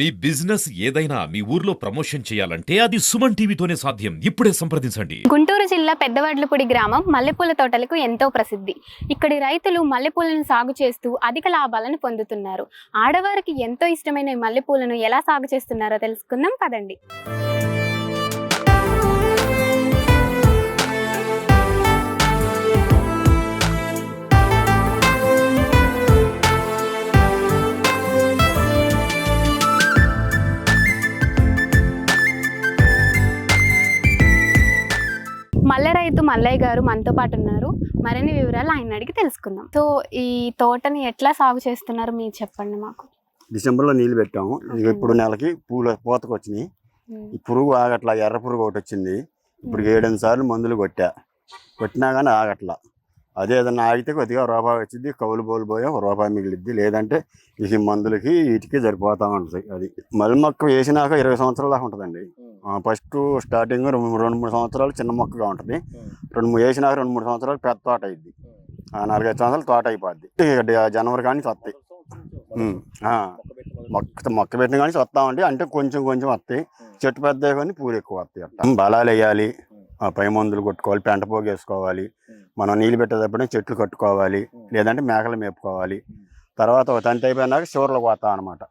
మీ business ఏదైనా మీ ఊర్లో promotion చేయాలంటే అది సుమన్ టీవీతోనే సాధ్యం. ఇప్పుడే సంప్రదించండి. గుంటూరు జిల్లా పెద్దవాడ్లపూడి గ్రామం మల్లెపూల తోటలకు ఎంతో ప్రసిద్ధి. ఇక్కడి రైతులు మల్లెపూలను సాగు చేస్తూ అధిక లాభాలను పొందుతున్నారు. ఆడవారికి ఎంతో ఇష్టమైన మల్లెపూలను ఎలా సాగు చేస్తున్నారో తెలుసుకుందాం. పదండి. మల్లె రైతు మల్లయ్య గారు మనతో పాటు ఉన్నారు. మరిన్ని వివరాలు ఆయన అడిగి తెలుసుకుందాం. సో ఈ తోటని ఎట్లా సాగు చేస్తున్నారు మీరు చెప్పండి మాకు. డిసెంబర్లో నీళ్ళు పెట్టాము. ఇప్పుడు నెలకి పూల పూతకు వచ్చినాయి. ఈ పురుగు ఆగట్లా ఎర్ర పురుగు ఒకటి వచ్చింది. ఇప్పుడు ఏడెనిమిది సార్లు మందులు కొట్టా. కొట్టినా కానీ ఆగట్లా. అదే ఏదన్నా ఆగితే కొద్దిగా రూపాయి వచ్చింది కౌలు బోలు పోయా రూపాయి మిగిలిద్ది. లేదంటే ఈ మందులకి వీటికి సరిపోతా ఉంటుంది అది. మల్లి మొక్క వేసినాక ఇరవై సంవత్సరాల దాకా ఉంటుందండి. ఫస్ట్ స్టార్టింగ్ రెండు రెండు మూడు సంవత్సరాలు చిన్న మొక్కగా ఉంటుంది. రెండు మూడు వేసినాక రెండు మూడు సంవత్సరాలు పెద్ద తోట అయింది నాలుగైదు సంవత్సరాలు తోట అయిపోద్ది. జనవరి కానీ వస్తాయి. మొక్క మొక్క పెట్టిన కానీ వస్తామండి. అంటే కొంచెం కొంచెం వస్తాయి. చెట్టు పెద్ద కానీ పూలు ఎక్కువ వస్తాయి అట్ట. బలాలు వేయాలి. ఆ పై మందులు కొట్టుకోవాలి పెంట పోగు వేసుకోవాలి మనం నీళ్ళు పెట్టేటప్పుడే చెట్లు కట్టుకోవాలి లేదంటే మేకలు మేపుకోవాలి. తర్వాత ఒక తంతి అయిపోయినాక చివర్లకు పోతాం అనమాట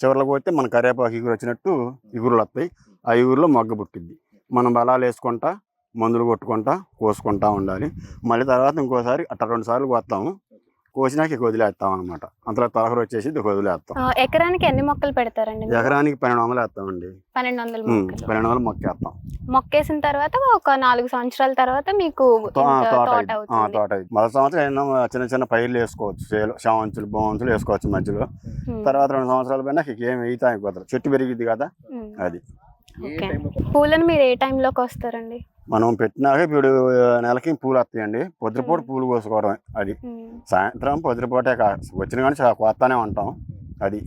చివర్లకు పోతే మన కరివేపాకు ఇగురు వచ్చినట్టు ఇగురులు వస్తాయి. ఆ ఇగురులో మొగ్గ పుట్టిద్ది. మనం బలాలు వేసుకుంటా మందులు కొట్టుకుంటా కోసుకుంటా ఉండాలి. మళ్ళీ తర్వాత ఇంకోసారి అట్ట రెండు సార్లు కోస్తాము కోసినాక ఇక వదిలేస్తాం అనమాట అంతలో తలహరు వచ్చేసి ఇక వదిలేస్తాం ఎకరానికి ఎన్ని మొక్కలు పెడతారండి? ఎకరానికి పన్నెండు వందలు వేస్తామండి. పన్నెండు వందల పన్నెండు వందలు మొక్క వేస్తాం. మొక్కేసిన తర్వాత ఒక నాలుగు సంవత్సరాల తర్వాత మీకు తోట. మొదటి సంవత్సరం ఎన్నో చిన్న చిన్న పైర్లు వేసుకోవచ్చు. చేలు శామంతులు బొంతులు వేసుకోవచ్చు మధ్యలో. తర్వాత రెండు సంవత్సరాల పైన ఏం వేయితా అయిపోతారు చెట్టు పెరిగిద్ది కదా. అది. పూలను మీరు ఏ టైంలోకి వస్తారండి? మనం పెట్టినాక ఇప్పుడు నెలకి పూలు వస్తాయండి. పొద్దుపూట పూలు కోసుకోవడం అది. సాయంత్రం పొద్దుపూటే కా వచ్చిన కానీ కోస్తానే ఉంటాం అది.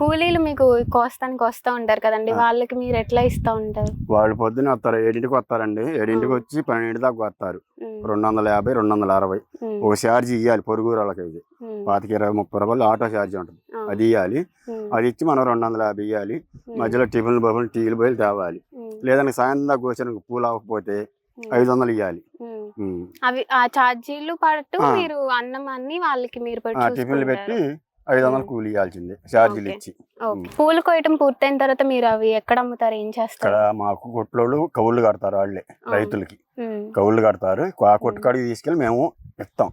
కూలీలు మీకు కోస్తానికి వస్తూ ఉంటారు కదండి. వాళ్ళకి మీరు ఎట్లా ఇస్తూ ఉంటారు? వాళ్ళు పొద్దున్న వస్తారు ఏడింటికి వస్తారండి. ఏడింటికి వచ్చి పన్నెండింటి దాకా వస్తారు. రెండు వందల యాభై రెండు వందల అరవై ఒక ఛార్జ్ ఇవ్వాలి పొరుగు వాళ్ళకి ఇది. పాతిక ఇరవై ముప్పై రూపాయలు ఆటో ఛార్జ్ ఉంటుంది. అది ఇవ్వాలి అది ఇచ్చి మనం రెండు వందల యాభై ఇవ్వాలి మధ్యలో టిఫిన్లు బఫులు టీలు బయలు తేవాలి. లేదంటే సాయంత్రం దాకా పూలు అవ్వకపోతే ఐదు వందలు ఇవ్వాలి. అవి ఆ ఛార్జీలు పట్టు. మీరు అన్నం అన్ని వాళ్ళకి మీరు టిఫిన్లు పెట్టి. ఐదు వందలు. కూలి ఇవ్వాల్సిందే ఛార్జీలు. ఇచ్చి. పూలు కోయటం పూర్తయిన తర్వాత మీరు అవి ఎక్కడ అమ్ముతారు ఏం ఇక్కడ చేస్తారు మాకు కొట్లోళ్ళు కవుళ్ళు కడతారు వాళ్ళే. రైతులకి కవుళ్ళు కడతారు ఆ కొట్టు కాడికి తీసుకెళ్ళి మేము ఇస్తాం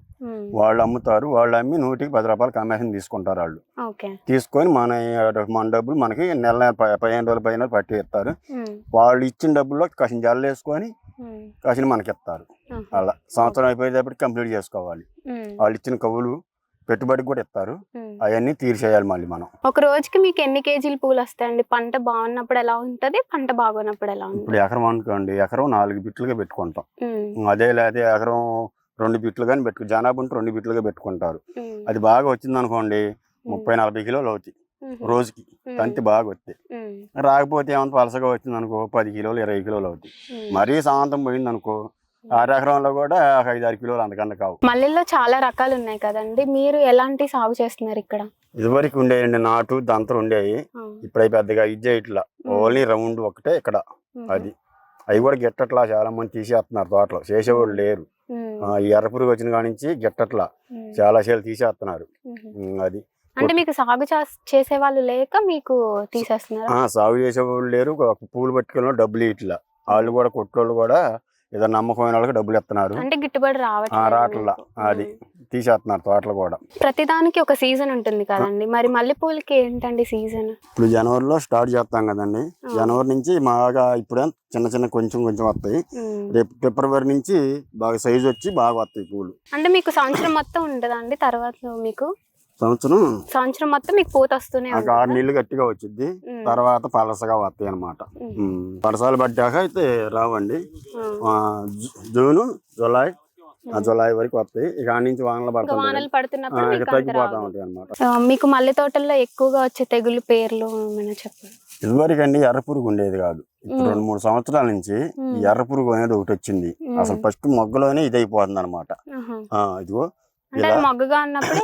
వాళ్ళు అమ్ముతారు వాళ్ళు అమ్మి నూటికి పది రూపాయలు కమిషన్ తీసుకుంటారు వాళ్ళు. తీసుకొని మన మన డబ్బులు మనకి నెల నెల పదిహేను రోజులు పదిహేను రోజులు పట్టి ఇస్తారు వాళ్ళు ఇచ్చిన డబ్బుల్లో కాసిన జల్లు వేసుకొని కాసిన మనకి ఇస్తారు. అలా సంవత్సరం అయిపోయేటప్పటికి కంప్లీట్ చేసుకోవాలి. వాళ్ళు ఇచ్చిన కవులు పెట్టుబడికి కూడా ఇస్తారు. అవన్నీ తీర్చేయాలి మళ్ళీ మనం. ఒక రోజుకి మీకు ఎన్ని కేజీలు పూలు వస్తాయండి? పంట బాగున్నప్పుడు ఎలా ఉంటది? పంట బాగున్నప్పుడు ఎలా ఇప్పుడు ఉంటుంది? ఎకరం అనుకోండి ఎకరం నాలుగు బిట్లుగా పెట్టుకుంటాం. అదే లేదా ఎకరం రెండు బిట్లు కానీ పెట్టుకు జనాభా ఉంటే రెండు బిట్లుగా పెట్టుకుంటారు. అది బాగా వచ్చింది అనుకోండి ముప్పై నలభై కిలోలు అవుతాయి. రోజుకి తంతి బాగా వస్తాయి రాకపోతే ఏమంత పలసగా వచ్చింది అనుకో పది కిలోలు ఇరవై కిలోలు అవుతాయి. మరీ సాయంత్రం పోయింది అనుకో ఆరు ఎకరంలో కూడా ఒక ఐదు ఆరు కిలోలు అంతకన్నా కావు. మల్లెల్లో చాలా రకాలు ఉన్నాయి కదండి. మీరు ఎలాంటి సాగు చేస్తున్నారు ఇక్కడ? ఇదివరకు ఉండేయండి నాటు దంతలు ఉండేవి. ఇప్పుడు పెద్దగా ఇజ్జే ఇట్లా. ఓన్లీ రౌండ్ ఒకటే ఇక్కడ. అది. అవి కూడా గిట్టట్లా చాలా మంది తీసేస్తున్నారు తోటలో. చేసేవాళ్ళు లేరు. ఈ ఎర్ర పురుగు వచ్చిన కాడి నుంచి గిట్టట్లా చాలా సేలు తీసేస్తున్నారు అది. అంటే మీకు సాగు చేస్- చేసే వాళ్ళు లేక మీకు తీసేస్తున్నారు? సాగు చేసేవాళ్ళు లేరు. ఒక పూలు పట్టుకెళ్ళిన డబ్బులు ఇట్లా. వాళ్ళు కూడా కొట్టోళ్ళు కూడా ఏదో నమ్మకమైన వాళ్ళకి డబ్బులు ఇస్తున్నారు. అంటే గిట్టుబడి మీకు. అది. తీసేస్తున్నారు తోటలు కూడా. ప్రతిదానికి ఒక సీజన్ ఉంటుంది కదండి. మరి మల్లెపూలకి ఏంటండి సీజన్? ఇప్పుడు జనవరిలో స్టార్ట్ చేస్తాం కదండి. జనవరి నుంచి బాగా ఇప్పుడు చిన్న చిన్న కొంచెం కొంచెం వస్తాయి. రేపు ఫిబ్రవరి నుంచి బాగా సైజు వచ్చి బాగా వస్తాయి పూలు. అంటే మీకు సంవత్సరం మొత్తం ఉంటుందా అండి తర్వాత మీకు? సంవత్సరం సంవత్సరం మొత్తం మీకు పూత వస్తూనే ఆరు? నీళ్ళు గట్టిగా వచ్చింది తర్వాత పలసగా వస్తాయి అనమాట ఉమ్, పరసాలు పట్టాక అయితే రావండి. జూను జూలై జూలై వరకు వస్తాయి. ఇక నుంచి వానలు పడుతుంటాయి వానలు పడుతున్నప్పుడు తగ్గిపోతా. ఉంటాయి అనమాట మీకు మల్లె తోటల్లో ఎక్కువగా వచ్చే తెగులు పేర్లు ఏమైనా చెప్పండి? ఇదివరకు అండి ఎర్ర పురుగు ఉండేది కాదు. ఇప్పుడు. రెండు మూడు సంవత్సరాల నుంచి ఎర్ర పురుగు అనేది ఒకటి వచ్చింది. అసలు ఫస్ట్ మొగ్గలోనే ఇది అయిపోతుంది అనమాట. ఇదిగో అంటే. మొగ్గగా ఉన్నప్పుడు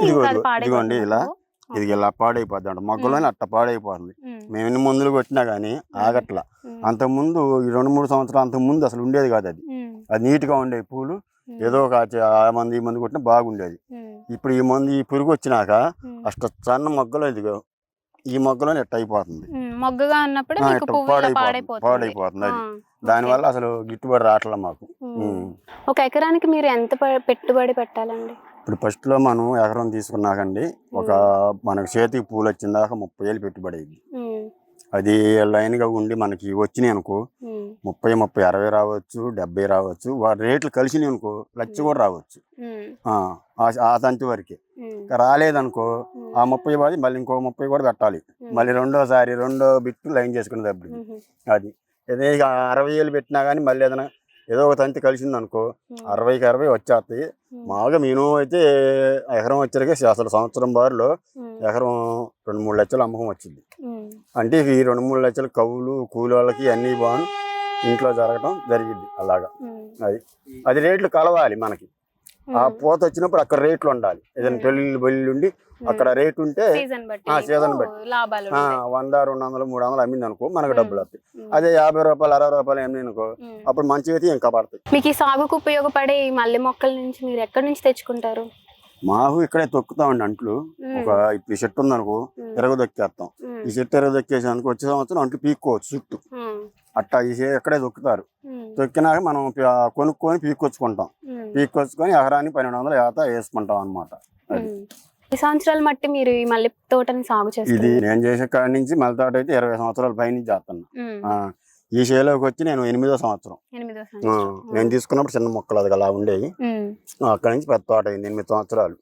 ఇదిగోండి ఇలా. ఇది ఇలా పాడైపోద్ది అంట మొగ్గలోనే అట్ట పాడైపోతుంది. మేము. ఎన్ని మందులు కొట్టినా కానీ ఆగట్లా. అంతకుముందు ఈ రెండు మూడు సంవత్సరాలు అంతకుముందు అసలు ఉండేది కాదు అది. అది నీట్గా ఉండేవి పూలు ఏదో ఒక ఆ మంది ఈ మంది కొట్టినా బాగుండేది. ఇప్పుడు ఈ మంది ఈ పురుగు వచ్చినాక అష్ట సన్న మొగ్గలో ఇదిగో ఈ మొగ్గలోనే ఎట్ట అయిపోతుంది. మొగ్గగా ఉన్నప్పుడు పాడైపోతుంది. అది. దానివల్ల అసలు గిట్టుబడి రావట్లే మాకు. ఒక ఎకరానికి మీరు ఎంత పెట్టుబడి పెట్టాలండి? ఇప్పుడు ఫస్ట్లో మనం ఎకరం తీసుకున్నాకండి ఒక మనకు చేతికి పూలు వచ్చిన దాకా ముప్పై వేలు పెట్టుబడి అయింది అది లైన్గా ఉండి మనకి వచ్చినాయి అనుకో ముప్పై ముప్పై అరవై రావచ్చు డెబ్బై రావచ్చు వాటి రేట్లు కలిసినాయి అనుకో లక్ష కూడా రావచ్చు. ఆ, తంతి వరకే. రాలేదనుకో ఆ ముప్పై బాది మళ్ళీ ఇంకో ముప్పై కూడా పెట్టాలి మళ్ళీ రెండోసారి రెండో బిట్టు లైన్ చేసుకునే దప్పుడు ఉమ్, అది. ఏదో ఇక అరవై వేలు పెట్టినా కానీ మళ్ళీ ఏదైనా ఏదో ఒక తంతి కలిసింది అనుకో అరవైకి అరవై వచ్చేస్తాయి మామూలుగా మినిమం అయితే ఎకరం వచ్చరికి అసలు సంవత్సరం బారులో ఎకరం రెండు మూడు లక్షలు అమ్మకం వచ్చింది. అంటే ఈ రెండు మూడు లక్షల కవులు కూలి వాళ్ళకి అన్నీ బాను ఇంట్లో జరగటం జరిగింది అలాగా. అది. అది రేట్లు కలవాలి మనకి. ఆ పూత వచ్చినప్పుడు అక్కడ రేట్లు ఉండాలి ఏదైనా. పెళ్ళి బెల్లి ఉండి అక్కడ రేట్ ఉంటే సీజన్ బట్టి. వంద రెండు వందలు మూడు వందలు అమ్మింది అనుకో మనకు. డబ్బులు వస్తాయి అదే యాభై రూపాయలు అరవై రూపాయలు అమ్మింది అనుకో. అప్పుడు మంచిగా అయితే ఇంకా పడతాయి. మీకు ఈ సాగుకు ఉపయోగపడే ఈ మల్లె మొక్కల నుంచి మీరు ఎక్కడి నుంచి తెచ్చుకుంటారు? మాకు ఇక్కడే తొక్కుతామండి అంట్లు. ఒక ఇప్పుడు ఈ చెట్టు ఉందనుకో ఉమ్, ఎరగ దొక్కేస్తాం ఉమ్, ఈ చెట్టు ఎరగ దొక్కేసానికి వచ్చే సంవత్సరం అంట్లు పీక్కోవచ్చు చుట్టూ. అట్టా ఈ దొక్కుతారు ఉమ్, తొక్కినాక మనం కొనుక్కొని పీక్కొచ్చుకుంటాం. ఉమ్, పీక్కొచ్చుకొని ఎకరానికి పన్నెండు వందల ఏత వేసుకుంటాం. ఉమ్. ఈ సంవత్సరాలు మట్టి మీరు ఈ మల్లె తోటని సాగు ఇది చేస్తారు నేను చేసే కాడి నుంచి మలతాట అయితే ఇరవై సంవత్సరాల పైనుంచి చేస్తున్నా ఉమ్, ఆ, ఈ చేలోకి వచ్చి నేను ఎనిమిదో సంవత్సరం. నేను తీసుకున్నప్పుడు చిన్న మొక్కలు అది అలా ఉండేవి. అక్కడి నుంచి పెద్ద తోట అయింది ఎనిమిది సంవత్సరాలు.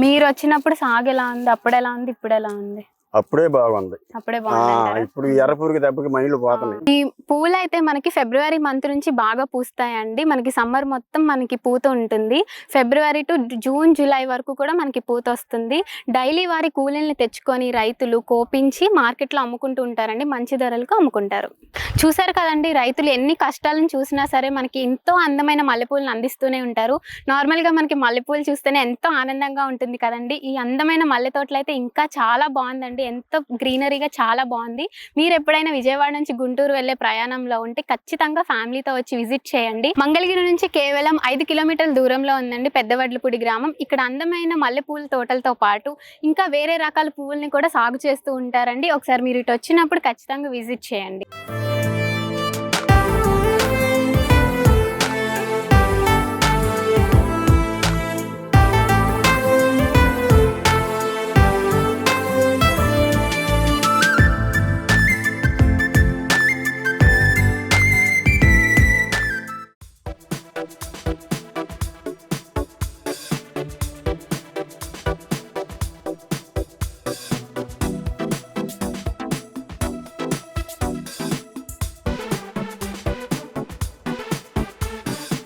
మీరు వచ్చినప్పుడు సాగు ఎలా ఉంది? అప్పుడు ఎలా ఉంది? ఇప్పుడు ఎలా ఉంది? అప్పుడే బాగుంది. అప్పుడే బాగుంది ఇప్పుడు ఈ ఎర్ర పురుగు దెబ్బకి మైండ్లు పోతున్నాయి. ఈ పూలు అయితే మనకి ఫిబ్రవరి మంత్ నుంచి బాగా పూస్తాయండి. మనకి సమ్మర్ మొత్తం మనకి పూత ఉంటుంది. ఫిబ్రవరి టు జూన్ జూలై వరకు కూడా మనకి పూత వస్తుంది. డైలీ వారి కూలీల్ని తెచ్చుకొని రైతులు కోపించి మార్కెట్లో అమ్ముకుంటూ ఉంటారండి. మంచి ధరలకు అమ్ముకుంటారు. చూసారు కదండి రైతులు ఎన్ని కష్టాలను చూసినా సరే మనకి ఎంతో అందమైన మల్లెపూలను అందిస్తూనే ఉంటారు. నార్మల్గా మనకి మల్లెపూలు చూస్తేనే ఎంతో ఆనందంగా ఉంటుంది కదండి. ఈ అందమైన మల్లె తోటలు అయితే ఇంకా చాలా బాగుందండి. ఎంత గ్రీనరీగా చాలా బాగుంది. మీరు ఎప్పుడైనా విజయవాడ నుంచి గుంటూరు వెళ్ళే ప్రయాణంలో ఉంటే ఖచ్చితంగా ఫ్యామిలీతో వచ్చి విజిట్ చేయండి. మంగళగిరి నుంచి కేవలం ఐదు కిలోమీటర్ల దూరంలో ఉందండి పెద్దవడ్లపూడి గ్రామం. ఇక్కడ అందమైన మల్లెపూల తోటలతో పాటు ఇంకా వేరే రకాల పువ్వుల్ని కూడా సాగు చేస్తూ ఉంటారండి. ఒకసారి మీరు ఇటు వచ్చినప్పుడు ఖచ్చితంగా విజిట్ చేయండి.